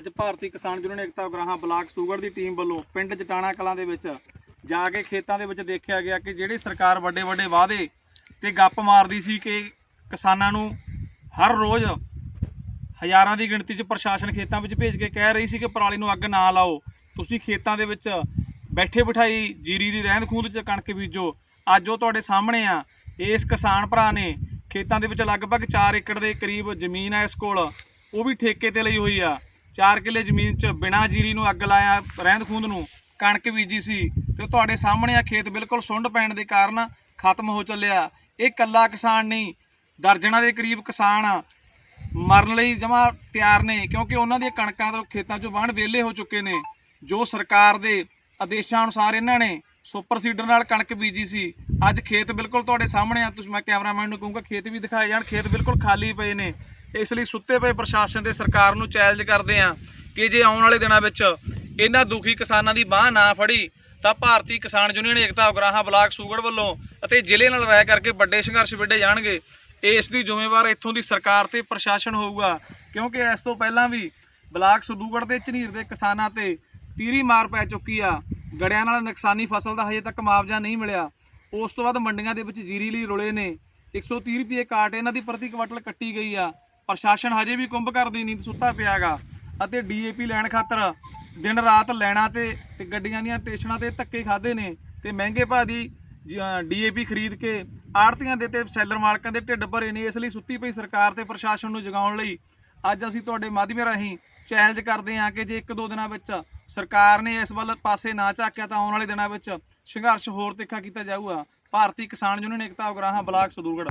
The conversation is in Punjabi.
ਅੱਜ ਭਾਰਤੀ ਕਿਸਾਨ ਯੂਨੀਅਨ ਏਕਤਾ ਉਗਰਾਹਾਂ ਬਲਾਕ ਸੂਗੜ ਦੀ ਟੀਮ ਵੱਲੋਂ ਪਿੰਡ ਜਟਾਣਾ ਕਲਾਂ ਦੇ ਵਿੱਚ ਜਾ ਕੇ ਖੇਤਾਂ ਦੇ ਵਿੱਚ ਦੇਖਿਆ ਗਿਆ ਕਿ ਜਿਹੜੀ ਸਰਕਾਰ ਵੱਡੇ ਵੱਡੇ ਵਾਅਦੇ ਤੇ ਗੱਪ ਮਾਰਦੀ ਸੀ ਕਿ ਕਿਸਾਨਾਂ ਨੂੰ ਹਰ ਰੋਜ਼ ਹਜ਼ਾਰਾਂ ਦੀ ਗਿਣਤੀ 'ਚ ਪ੍ਰਸ਼ਾਸਨ ਖੇਤਾਂ ਵਿੱਚ ਭੇਜ ਕੇ ਕਹਿ ਰਹੀ ਸੀ ਕਿ ਪਰਾਲੀ ਨੂੰ ਅੱਗ ਨਾ ਲਾਓ। ਤੁਸੀਂ ਖੇਤਾਂ ਦੇ ਵਿੱਚ ਬੈਠੇ ਬਿਠਾਈ ਜੀਰੀ ਦੀ ਰਹਿੰਦ ਖੂੰਦ 'ਚ ਕਣਕ ਬੀਜੋ। ਅੱਜ ਉਹ ਤੁਹਾਡੇ ਸਾਹਮਣੇ ਆ। ਇਸ ਕਿਸਾਨ ਭਰਾ ਨੇ ਖੇਤਾਂ ਦੇ ਵਿੱਚ ਲਗਭਗ 4 ਏਕੜ ਦੇ ਕਰੀਬ ਜ਼ਮੀਨ ਹੈ ਇਸ ਕੋਲ। ਉਹ ਵੀ ਠੇਕੇ ਤੇ ਲਈ ਹੋਈ ਆ। 4 ਕਿੱਲੇ ਜ਼ਮੀਨ 'ਚ ਬਿਨਾਂ ਜੀਰੀ ਨੂੰ ਅੱਗ ਲਾਇਆ ਰਹਿੰਦ ਖੂੰਦ ਨੂੰ, ਕਣਕ ਬੀਜੀ ਸੀ ਤੇ ਉਹ ਤੁਹਾਡੇ ਸਾਹਮਣੇ ਆ ਖੇਤ ਬਿਲਕੁਲ ਸੁੰਡ ਪੈਣ ਦੇ ਕਾਰਨ ਖਤਮ ਹੋ ਚੱਲਿਆ। ਇਹ ਕੱਲਾ ਕਿਸਾਨ ਨਹੀਂ, ਦਰਜਨਾਂ ਦੇ ਕਰੀਬ ਕਿਸਾਨ ਮਰਨ ਲਈ ਜਮਾ ਤਿਆਰ ਨੇ, ਕਿਉਂਕਿ ਉਹਨਾਂ ਦੀਆਂ ਕਣਕਾਂ ਤੋਂ ਖੇਤਾਂ 'ਚੋਂ ਵਾਹਣ ਵਿਹਲੇ ਹੋ ਚੁੱਕੇ ਨੇ, ਜੋ ਸਰਕਾਰ ਦੇ ਆਦੇਸ਼ਾਂ ਅਨੁਸਾਰ ਇਹਨਾਂ ਨੇ ਸੁਪਰ ਸੀਡਰ ਨਾਲ ਕਣਕ ਬੀਜੀ ਸੀ। ਅੱਜ ਖੇਤ ਬਿਲਕੁਲ ਤੁਹਾਡੇ ਸਾਹਮਣੇ ਆ, ਤੁਸੀਂ ਮੈਂ ਕੈਮਰਾਮੈਨ ਨੂੰ ਕਹੂੰਗਾ ਖੇਤ ਵੀ ਦਿਖਾਏ ਜਾਣ, ਖੇਤ ਬਿਲਕੁਲ ਖਾਲੀ ਪਏ ਨੇ। ਇਸ ਲਈ ਸੁੱਤੇ ਪਏ ਪ੍ਰਸ਼ਾਸਨ ਤੇ ਸਰਕਾਰ ਨੂੰ ਚੈਲੰਜ ਕਰਦੇ ਆ ਕਿ ਜੇ ਆਉਣ ਵਾਲੇ ਦਿਨਾਂ ਵਿੱਚ ਇਹਨਾਂ ਦੁਖੀ ਕਿਸਾਨਾਂ ਦੀ ਬਾਹ ਨਾ ਫੜੀ, ਤਾਂ ਭਾਰਤੀ ਕਿਸਾਨ ਯੂਨੀਅਨ ਏਕਤਾ ਉਗਰਾਹਾਂ ਬਲਾਕ ਸੂਗੜ ਵੱਲੋਂ ਅਤੇ ਜ਼ਿਲ੍ਹੇ ਨਾਲ ਰਾਇ ਕਰਕੇ ਵੱਡੇ ਸੰਘਰਸ਼ ਵਿੱਢੇ ਜਾਣਗੇ। ਇਸ ਦੀ ਜ਼ਿੰਮੇਵਾਰ ਇੱਥੋਂ ਦੀ ਸਰਕਾਰ ਤੇ ਪ੍ਰਸ਼ਾਸਨ ਹੋਊਗਾ, ਕਿਉਂਕਿ ਇਸ ਤੋਂ ਪਹਿਲਾਂ ਵੀ ਬਲਾਕ ਸਦੂਗੜ ਦੇ ਝਨੀਰ ਦੇ ਕਿਸਾਨਾਂ ਤੇ ਤੀਰੀ ਮਾਰ ਪੈ ਚੁੱਕੀ ਆ। ਗੜਿਆਂ ਨਾਲ ਨੁਕਸਾਨੀ ਫਸਲ ਦਾ ਹਜੇ ਤੱਕ ਮੁਆਵਜ਼ਾ ਨਹੀਂ ਮਿਲਿਆ। ਉਸ ਤੋਂ ਬਾਅਦ ਮੰਡੀਆਂ ਦੇ ਵਿੱਚ ਜੀਰੀ ਲਈ ਰੁਲੇ ਨੇ। 130 ਰੁਪਏ ਕਾਟ ਇਹਨਾਂ ਦੀ ਪ੍ਰਤੀ ਕੁਇੰਟਲ ਕੱਟੀ ਗਈ ਆ। ਪ੍ਰਸ਼ਾਸਨ ਹਜੇ ਵੀ ਕੁੰਭ ਘਰ ਦੀ ਨੀਂਦ ਸੁੱਤਾ ਪਿਆਗਾ ਅਤੇ ਡੀਏਪੀ ਲੈਣ ਖਾਤਰ ਦਿਨ ਰਾਤ ਲੈਣਾ ਤੇ ਤੇ ਗੱਡੀਆਂ ਦੀਆਂ ਟੇਸ਼ਨਾਂ ਤੇ ਧੱਕੇ ਖਾਦੇ ਨੇ ਤੇ ਮਹਿੰਗੇ ਭਾਅ ਦੀ ਡੀਏਪੀ ਖਰੀਦ ਕੇ ਆੜਤੀਆਂ ਦੇ ਤੇ ਸੈਲਰ ਮਾਲਕਾਂ ਦੇ ਢਿੱਡ ਭਰੇ ਨੇ, ਇਸ ਲਈ ਸੁੱਤੀ ਪਈ ਸਰਕਾਰ ਤੇ ਪ੍ਰਸ਼ਾਸਨ ਨੂੰ ਜਗਾਉਣ ਲਈ ਅੱਜ ਅਸੀਂ ਤੁਹਾਡੇ ਮਾਧਿਅਮ ਰਾਹੀਂ ਚੈਲੰਜ ਕਰਦੇ ਹਾਂ ਕਿ ਜੇ ਇੱਕ ਦੋ ਦਿਨਾਂ ਵਿੱਚ ਸਰਕਾਰ ਨੇ ਇਸ ਵੱਲ ਪਾਸੇ ਨਾ ਝਾਕਿਆ ਤਾਂ ਆਉਣ ਵਾਲੇ ਦਿਨਾਂ ਵਿੱਚ ਸੰਘਰਸ਼ ਹੋਰ ਤਿੱਖਾ ਕੀਤਾ ਜਾਊਗਾ। Bharti Kisan union Ekta Ugrahan, block Sadugarh